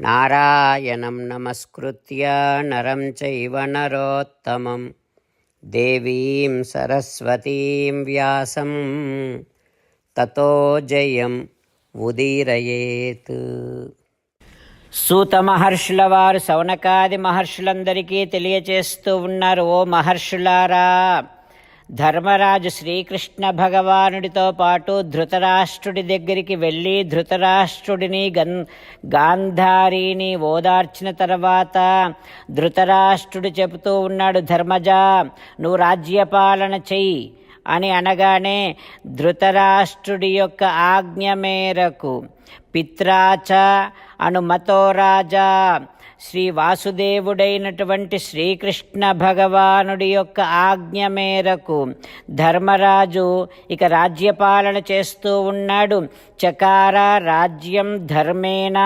నారాయణం నమస్కృత్య నరం చైవ నరోత్తమం. దేవీం సరస్వతీం వ్యాసం. తతో జయం ఉదీరయేత్. సూత మహర్షుల వారు సౌనకాది మహర్షులందరికీ తెలియచేస్తూ ఉన్నారు ఓ మహర్షులారా ధర్మరాజు శ్రీకృష్ణ భగవానుడితో పాటు ధృతరాష్ట్రుడి దగ్గరికి వెళ్ళి ధృతరాష్ట్రుడిని గన్ గాంధారిని ఓదార్చిన తర్వాత ధృతరాష్ట్రుడు చెబుతూ ఉన్నాడు ధర్మజ నువ్వు రాజ్యపాలన చెయ్యి అని అనగానే ధృతరాష్ట్రుడి యొక్క ఆజ్ఞ మేరకు పిత్రాచ అనుమతో రాజా శ్రీ వాసుదేవుడైనటువంటి శ్రీకృష్ణ భగవానుడి యొక్క ఆజ్ఞ మేరకు ధర్మరాజు ఇక రాజ్యపాలన చేస్తూ ఉన్నాడు. చకార రాజ్యం ధర్మేణ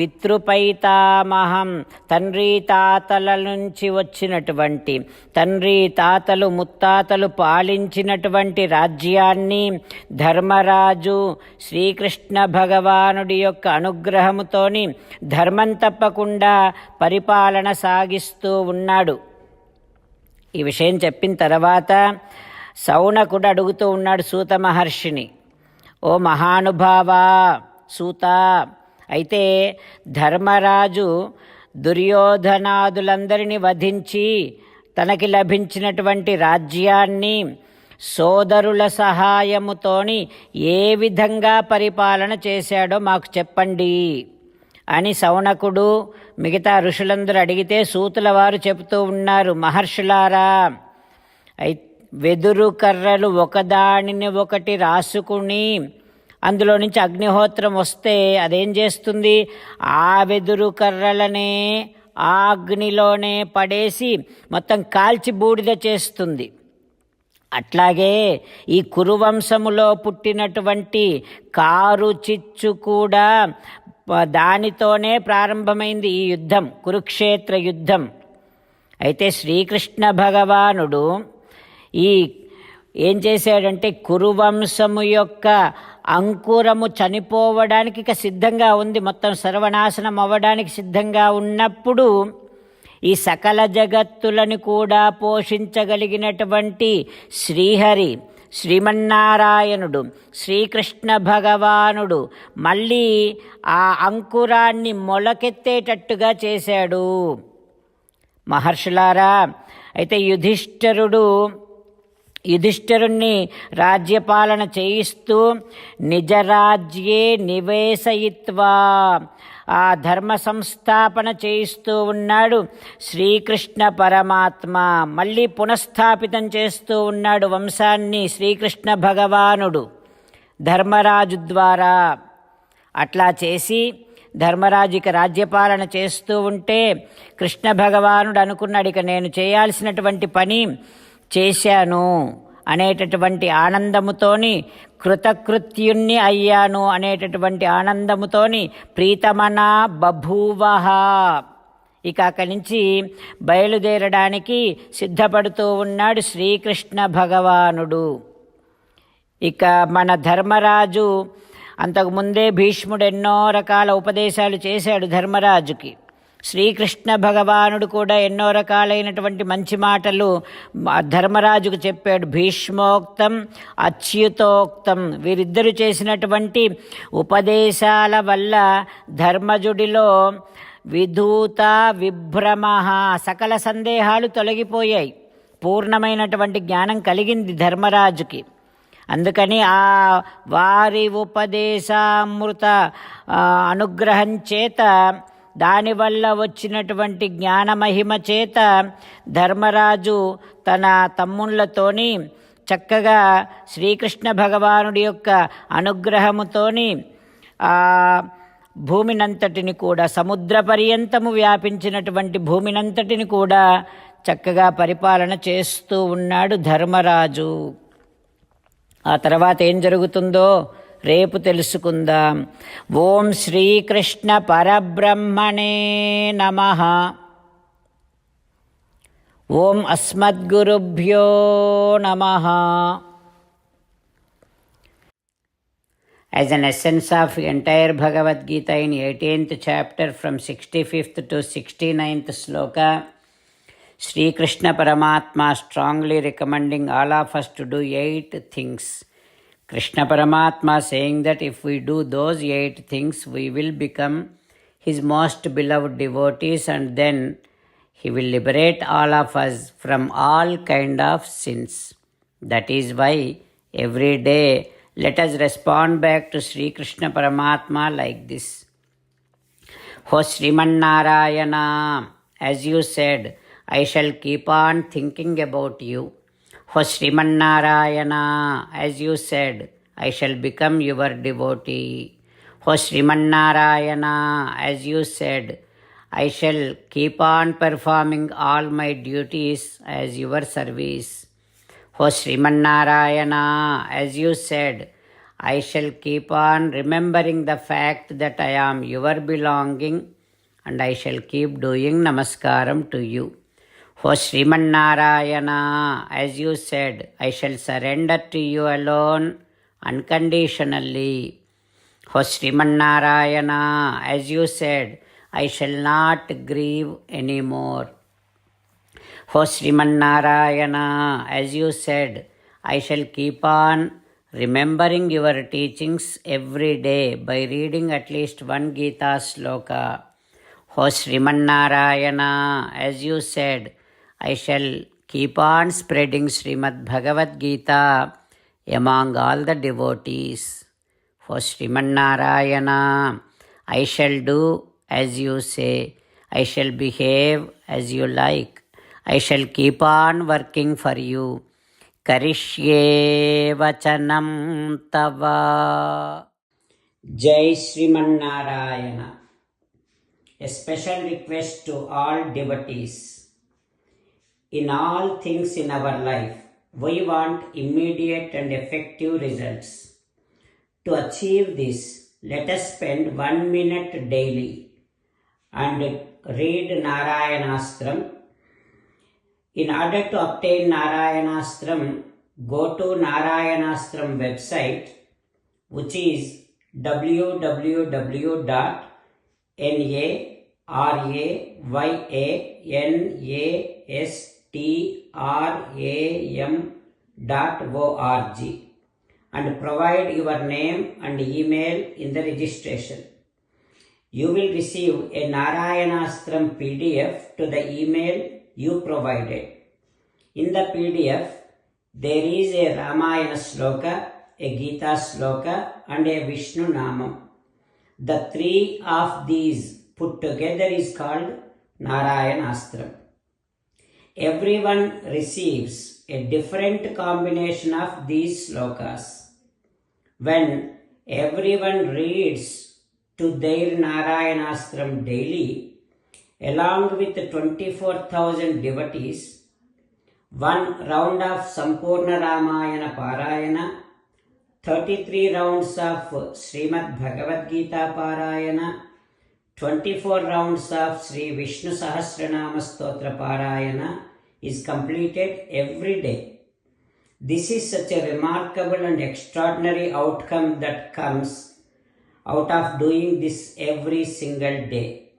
పితృపైతామహం. తండ్రి తాతల నుంచి వచ్చినటువంటి తండ్రి తాతలు ముత్తాతలు పాలించినటువంటి రాజ్యాన్ని ధర్మరాజు శ్రీకృష్ణ భగవానుడి యొక్క అనుగ్రహముతోని ధర్మం తప్పకుండా పరిపాలన సాగిస్తూ ఉన్నాడు. ఈ విషయం చెప్పిన తర్వాత సౌనకుడు అడుగుతూ ఉన్నాడు సూత మహర్షిని ఓ మహానుభావా సూత అయితే ధర్మరాజు దుర్యోధనాదులందరినీ వధించి తనకి లభించినటువంటి రాజ్యాన్ని సోదరుల సహాయముతోని ఏ విధంగా పరిపాలన చేశాడో మాకు చెప్పండి అని సౌనకుడు మిగతా ఋషులందరూ అడిగితే సూతుల వారు చెబుతూ ఉన్నారు మహర్షులారా వెదురు కర్రలు ఒకదానిని ఒకటి రాసుకుని అందులో నుంచి అగ్నిహోత్రం వస్తే అదేం చేస్తుంది? ఆ వెదురు కర్రలనే ఆ అగ్నిలోనే పడేసి మొత్తం కాల్చి బూడిద చేస్తుంది. అట్లాగే ఈ కురువంశములో పుట్టినటువంటి కారు చిచ్చు కూడా దానితోనే ప్రారంభమైంది ఈ యుద్ధం కురుక్షేత్ర యుద్ధం. అయితే శ్రీకృష్ణ భగవానుడు ఈ ఏం చేశాడంటే కురువంశము యొక్క అంకురము చనిపోవడానికి ఇక సిద్ధంగా ఉంది. మొత్తం సర్వనాశనం అవ్వడానికి సిద్ధంగా ఉన్నప్పుడు ఈ సకల జగత్తులను కూడా పోషించగలిగినటువంటి శ్రీహరి శ్రీమన్నారాయణుడు శ్రీకృష్ణ భగవానుడు మళ్ళీ ఆ అంకురాన్ని మొలకెత్తేటట్టుగా చేశాడు. మహర్షులారా అయితే యుధిష్ఠరుడు యుధిష్ఠరుణ్ణి రాజ్యపాలన చేయిస్తూ నిజరాజ్యే నివేశయిత్వా. ఆ ధర్మ సంస్థాపన చేయిస్తూ ఉన్నాడు శ్రీకృష్ణ పరమాత్మ. మళ్ళీ పునఃస్థాపితం చేస్తూ ఉన్నాడు వంశాన్ని శ్రీకృష్ణ భగవానుడు. ధర్మరాజు ద్వారా. అట్లా చేసి ధర్మరాజుకి రాజ్యపాలన చేస్తూ ఉంటే కృష్ణ భగవానుడు అనుకున్నాడు ఇక నేను చేయాల్సినటువంటి పని చేశాను అనేటటువంటి ఆనందముతోని కృతకృత్యుణ్ణి అయ్యాను అనేటటువంటి ఆనందముతోని ప్రీతమన బభూవహ. ఇక అక్కడి నుంచి బయలుదేరడానికి సిద్ధపడుతూ ఉన్నాడు శ్రీకృష్ణ భగవానుడు. ఇక మన ధర్మరాజు అంతకుముందే భీష్ముడు ఎన్నో రకాల ఉపదేశాలు చేశాడు ధర్మరాజుకి. శ్రీకృష్ణ భగవానుడు కూడా ఎన్నో రకాలైనటువంటి మంచి మాటలు ధర్మరాజుకు చెప్పాడు. భీష్మోక్తం అచ్యుతోక్తం. వీరిద్దరు చేసినటువంటి ఉపదేశాల వల్ల ధర్మజుడిలో విధూత విభ్రమ సకల సందేహాలు తొలగిపోయాయి. పూర్ణమైనటువంటి జ్ఞానం కలిగింది ధర్మరాజుకి. అందుకని ఆ వారి ఉపదేశామృత అనుగ్రహం చేత దానివల్ల వచ్చినటువంటి జ్ఞానమహిమ చేత ధర్మరాజు తన తమ్ముళ్ళతోని చక్కగా శ్రీకృష్ణ భగవానుడి యొక్క అనుగ్రహముతోని ఆ భూమినంతటిని కూడా సముద్ర పర్యంతము వ్యాపించినటువంటి భూమినంతటిని కూడా చక్కగా పరిపాలన చేస్తూ ఉన్నాడు ధర్మరాజు. ఆ తర్వాత ఏం జరుగుతుందో రేపు తెలుసుకుందాం ఓం శ్రీకృష్ణ పరబ్రహ్మణే నమ ఓం అస్మద్గురుభ్యో నమ As an essence of entire Bhagavad Gita in 18th chapter from 65th to 69th sloka, Sri Krishna Paramatma strongly recommending all of us to do eight things. Krishna Paramatma saying that if we do those eight things, we will become his most beloved devotees and then he will liberate all of us from all kind of sins. That is why every day let us respond back to Sri Krishna Paramatma like this. O Srimanarayana, as you said, I shall keep on thinking about you. O Srimanarayana, as you said, I shall become your devotee. O Srimanarayana, as you said, I shall keep on performing all my duties as your service. O Srimanarayana, as you said, I shall keep on remembering the fact that I am your belonging and I shall keep doing namaskaram to you. O Srimanarayana, as you said, I shall surrender to you alone unconditionally. O Srimanarayana, as you said, I shall not grieve anymore. O Srimanarayana, as you said, I shall keep on remembering your teachings every day by reading at least one Gita sloka. O Srimanarayana, as you said, I shall keep on spreading Srimad Bhagavad Gita among all the devotees. O Srimanarayana, I shall do as you say, I shall behave as you like, I shall keep on working for you. Karishye vachanam tava. Jai Srimanarayana. A special request to all devotees. In all things in our life, we want immediate and effective results. To achieve this, let us spend one minute daily and read Narayanastram. In order to obtain Narayanastram, go to Narayanastram website, which is www.narayanastram.org and provide your name and email in the registration. You will receive a Narayanastram PDF to the email you provided. In the PDF, there is a Ramayana sloka, a Gita sloka, and a Vishnu Namam. The three of these put together is called Narayanastram. Everyone receives a different combination of these slokas. When everyone reads to their Narayanastram daily, along with 24,000 devotees, one round of Sampurna Ramayana Parayana, 33 rounds of Srimad Bhagavad Gita Parayana, 24 rounds of Sri Vishnu Sahasranama Stotra Parayana is completed every day. This is such a remarkable and extraordinary outcome that comes out of doing this every single day.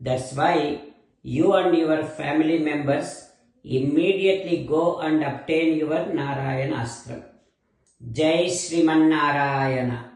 That's why you and your family members immediately go and obtain your Narayana Astram. Jai Sriman Narayana.